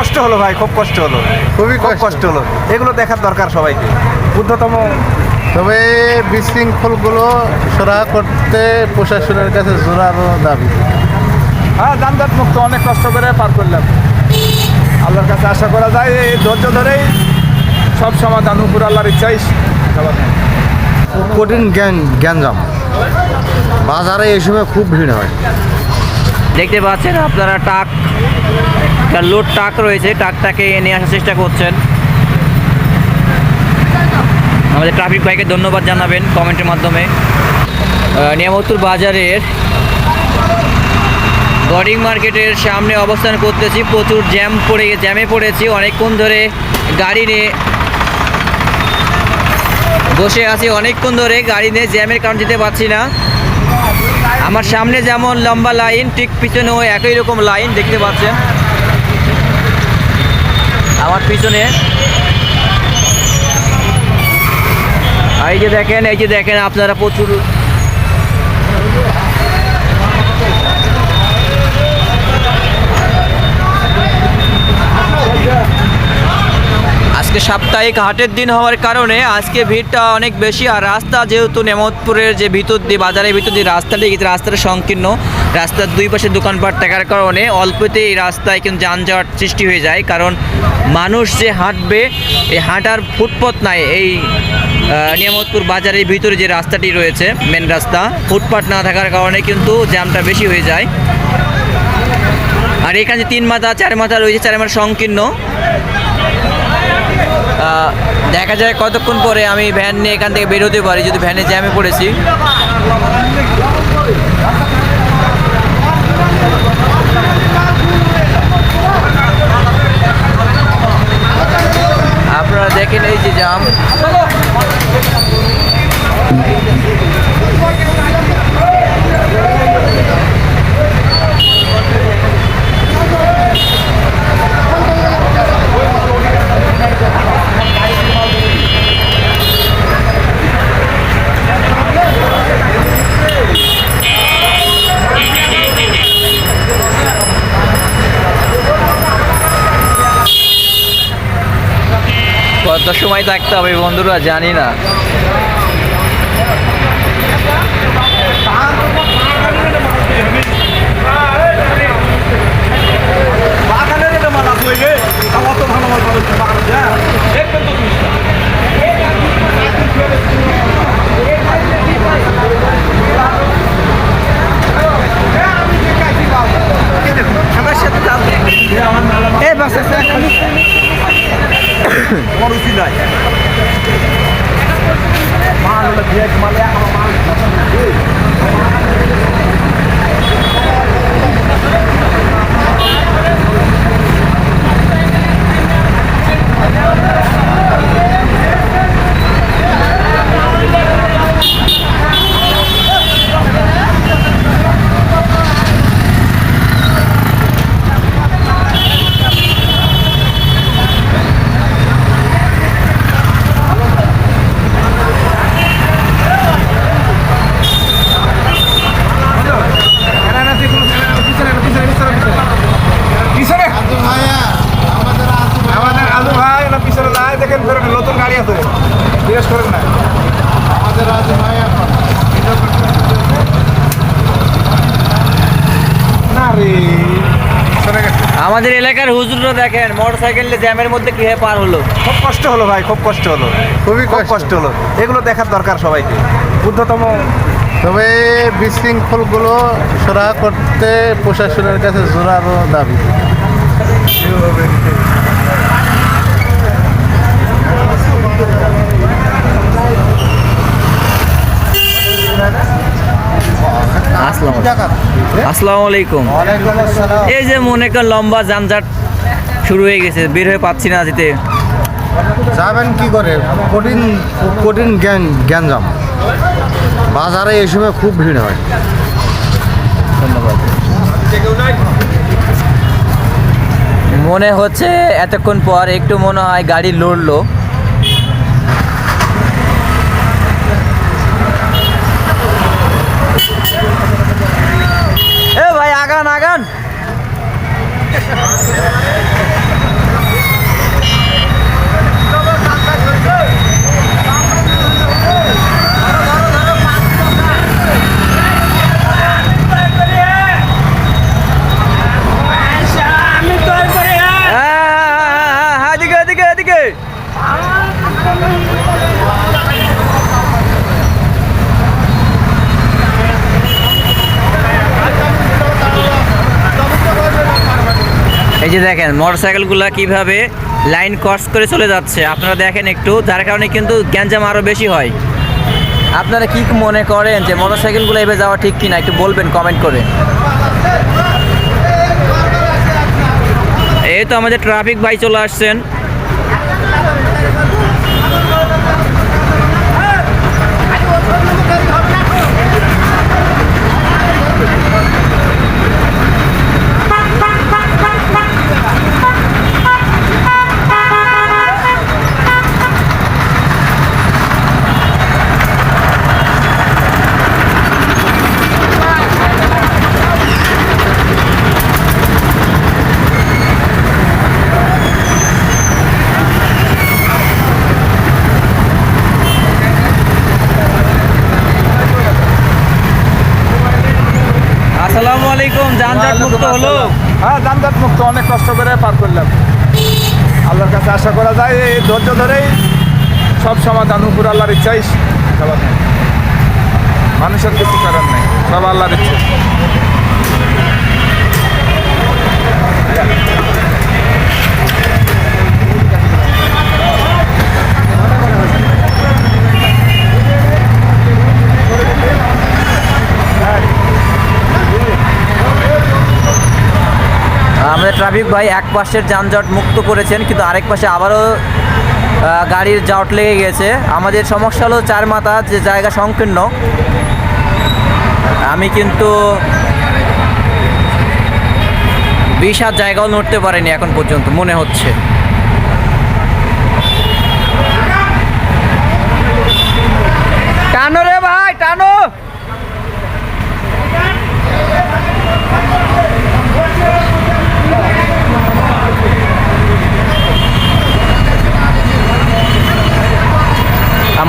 কষ্ট হলো ভাই খুব কষ্ট হলো। খুবই খুব কষ্ট। হলো। এগুলো দেখার দরকার সবাইকে। ঊর্ধ্বতম তবে বিশৃঙ্খলগুলো সরা করতে প্রশাসনের কাছে জোরালো দাবি। হ্যাঁ যানজট মুক্ত অনেক কষ্ট করে পার করলাম। আল্লাহর কাছে আশা করা যায় এই ধৈর্য ধরেই সব সমাধান উপর আল্লাহর ইচ্ছাই সমাধান। কঠিন জ্ঞান জ্ঞানজাম। বাজারে এই সময় খুব ভিড় হয়। দেখতে পাচ্ছেন আপনারা টাক লোড টাক রয়েছে টাকটাকে নিয়ে আসার চেষ্টা করছেন। আমাদের ট্রাফিক ভাইকে ধন্যবাদ জানাবেন কমেন্টের মাধ্যমে। আহ, নিয়ামতপুর বাজারের গডিং মার্কেটের সামনে অবস্থান করতেছি। প্রচুর জ্যাম পড়ে জ্যামে পড়েছি। অনেকক্ষণ ধরে গাড়ি নিয়ে বসে আছি অনেকক্ষণ ধরে গাড়ি নিয়ে জ্যামের কারণ যেতে পারছি না। আমার সামনে যেমন লম্বা লাইন, ঠিক পিছনেও একই রকম লাইন দেখতে পাচ্ছেন। আমার পিছনে এই যে দেখেন, এই যে দেখেন আপনারা প্রচুর আজকে সাপ্তাহিক হাটের দিন হওয়ার কারণে আজকে ভিড়টা অনেক বেশি। আর রাস্তা যেহেতু নেমতপুরের যে ভিতর দিয়ে, বাজারের ভিতর দিয়ে রাস্তাটি রাস্তাটা সংকীর্ণ। রাস্তার দুই পাশে দোকানপাট থাকার কারণে অল্পতে এই রাস্তায় কিন্তু যানজট সৃষ্টি হয়ে যায়। কারণ মানুষ যে হাঁটবে এই হাঁটার ফুটপথ নাই। এই নিয়ামতপুর বাজারের ভিতরে যে রাস্তাটি রয়েছে মেন রাস্তা ফুটপাথ না থাকার কারণে কিন্তু জ্যামটা বেশি হয়ে যায়। আর এখানে তিন মাথা, চার মাথা রয়েছে, চার মাথা সংকীর্ণ। দেখা যায় কতক্ষণ পরে আমি ভ্যান নিয়ে এখান থেকে বেরোতে পারি, যদি ভ্যানে জ্যামে পড়েছি। আপনারা দেখেন এই যে জাম সময় থাকতে হবে বন্ধুরা জানি না। বাগানের এটা মাল আসলে গে অত ভালো মাল পাবে বাগানে যা দেখবেন তো তুমি আমার সাথে এই বাস আছে আমার উচিত নাই মাল হলো ভেজ মাল আমার মাল পিছনে আমাদের আলু ভাই না পিছনে নাই দেখেন ফেরত নতুন গাড়ি আছে জিজ্ঞেস করেন না আমাদের রাজু ভাই এখন না রে সরে গেছে আমাদের এলাকার দেখেন মোটর সাইকেল জ্যামের মধ্যে কীভাবে পার হলো? খুব কষ্ট হলো ভাই খুব কষ্ট হলো। খুবই খুব কষ্ট। হলো। এগুলো দেখার দরকার সবাইকে। ঊর্ধ্বতম তবে বিশৃঙ্খলগুলো সরা করতে প্রশাসনের কাছে জোরালো দাবি। আসসালামু আলাইকুম। এই যে মনে করেন লম্বা যানজট শুরু হয়ে গেছে বের হয়ে পাচ্ছি না যেতে। যাবেন কি করে? কঠিন কঠিন জ্ঞান জ্ঞানজাম। বাজারে এই সময় খুব ভিড় হয়। মনে হচ্ছে এতক্ষণ পর একটু মনে হয় গাড়ি লড়লো। এই যে দেখেন মোটরসাইকেলগুলো কীভাবে লাইন ক্রস করে চলে যাচ্ছে, আপনারা দেখেন একটু, যার কারণে কিন্তু গ্যাঞ্জাম আরও বেশি হয়। আপনারা কি মনে করেন যে মোটরসাইকেলগুলো এভাবে যাওয়া ঠিক কিনা? একটু বলবেন কমেন্ট করে। এই তো আমাদের ট্রাফিক ভাই চলে আসছেন আসসালামু আলাইকুম যানজট মুক্ত হলো হ্যাঁ যানজট মুক্ত অনেক কষ্ট করে পার করলাম আল্লাহর কাছে আশা করা যায় এই ধৈর্য ধরেই সব সমাধান, উপর আল্লাহর ইচ্ছাই মানুষের কিছু করার নেই, সব আল্লাহর ইচ্ছে। আমাদের ট্রাফিক ভাই এক পাশের যানজট মুক্ত করেছেন, কিন্তু আরেক পাশে আবারও গাড়ির জট লেগে গেছে। আমাদের সমস্যা হলো চার মাথা, যে জায়গা সংকীর্ণ। আমি কিন্তু বিশ হাত জায়গাও নড়তে পারিনি এখন পর্যন্ত, মনে হচ্ছে টানো রে ভাই টানো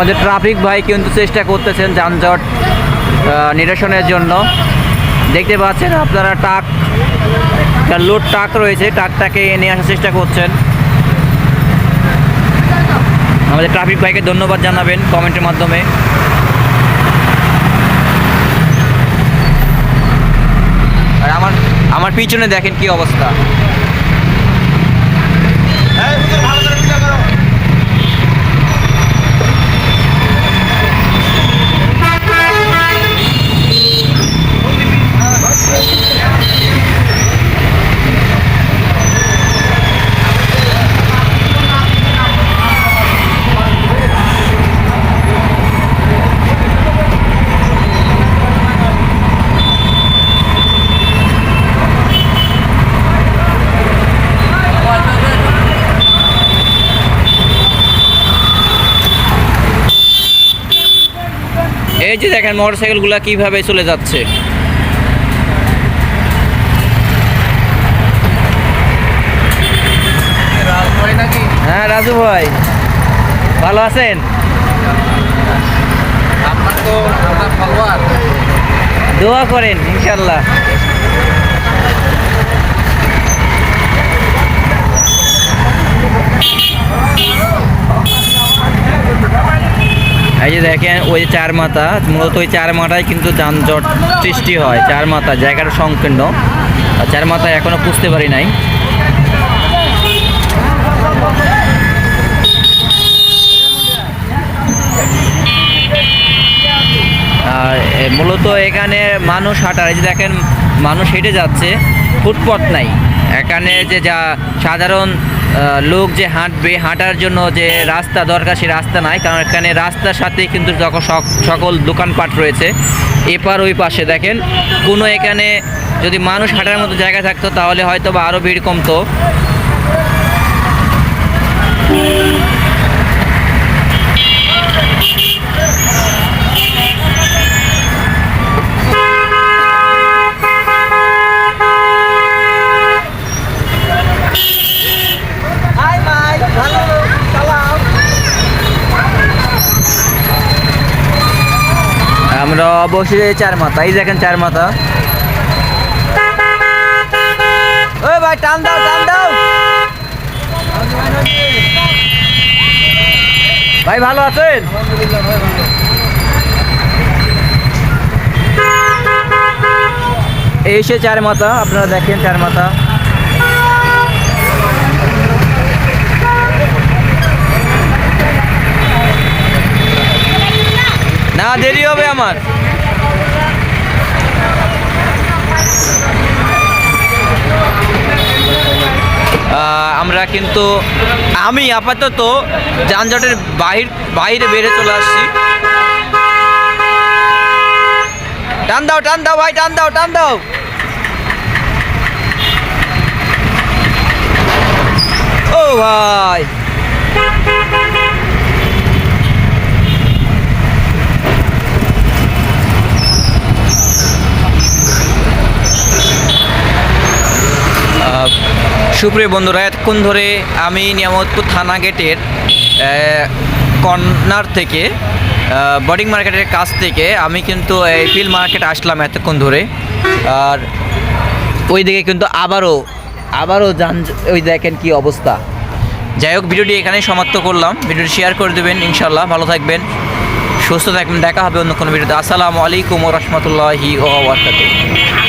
আমাদের ট্রাফিক ভাই কিন্তু চেষ্টা করতেছেন যানজট নিরসনের জন্য। দেখতে পাচ্ছেন আপনারা ট্রাক লোড টাক রয়েছে, ট্রাকটাকে নিয়ে আসার চেষ্টা করছেন। আমাদের ট্রাফিক ভাইকে ধন্যবাদ জানাবেন কমেন্টের মাধ্যমে। আর আমার আমার পিছনে দেখেন কি অবস্থা। যে দেখেন মোটরসাইকেলগুলো কীভাবে চলে যাচ্ছে। হ্যাঁ রাজু ভাই। ভালো আছেন? দোয়া করেন ইনশাল্লাহ। এই যে দেখেন, ওই চার মাথা, মূলত ওই চার মাথায় কিন্তু যানজট সৃষ্টি হয়, চার মাথা, জায়গাটা সংকীর্ণ। চার মাথায় এখনও বুঝতে পারি নাই। আর মূলত এখানে মানুষ হাঁটার, এই যে দেখেন, মানুষ হেঁটে যাচ্ছে ফুটপথ নাই। এখানে যে যা সাধারণ লোক যে হাঁটবে, হাঁটার জন্য যে রাস্তা দরকার সে রাস্তা নাই, কারণ এখানে রাস্তার সাথে কিন্তু যখন সক- সকল দোকানপাট রয়েছে। এপার ওই পাশে দেখেন, কোনো এখানে যদি মানুষ হাঁটার মতো জায়গা থাকতো, তাহলে হয়তো বা আরও ভিড় কমতো। অবশ্যই চার মাথা। এই দেখেন চার মাথা। ওই ভাই, টান দাও টান দাও। ভাই, ভালো আছেন? এই সে চার মাথা, আপনারা দেখেন চার মাথা। না, দেরি হবে আমার। আমরা কিন্তু, আমি আপাতত যানজটের বাহির, বাইরে বেড়ে চলে আসছি। টান দাও টান দাও ভাই, টান দাও টান দাও। ও ভাই। সুপ্রিয় বন্ধুরা, এতক্ষণ ধরে আমি নিয়ামতপুর থানা গেটের কর্নার থেকে বডিং মার্কেটের কাছ থেকে আমি কিন্তু এই ফিল মার্কেট আসলাম এতক্ষণ ধরে। আর ওই দিকে কিন্তু আবারও আবারও যান, ওই দেখেন কি অবস্থা। যাই হোক, ভিডিওটি এখানেই সমাপ্ত করলাম। ভিডিওটি শেয়ার করে দেবেন ইনশাল্লাহ ভালো থাকবেন, সুস্থ থাকবেন। দেখা হবে অন্য কোনো ভিডিওতে। আসসালামু আলাইকুম রহমতুল্লাহি ও বারকাতুহু।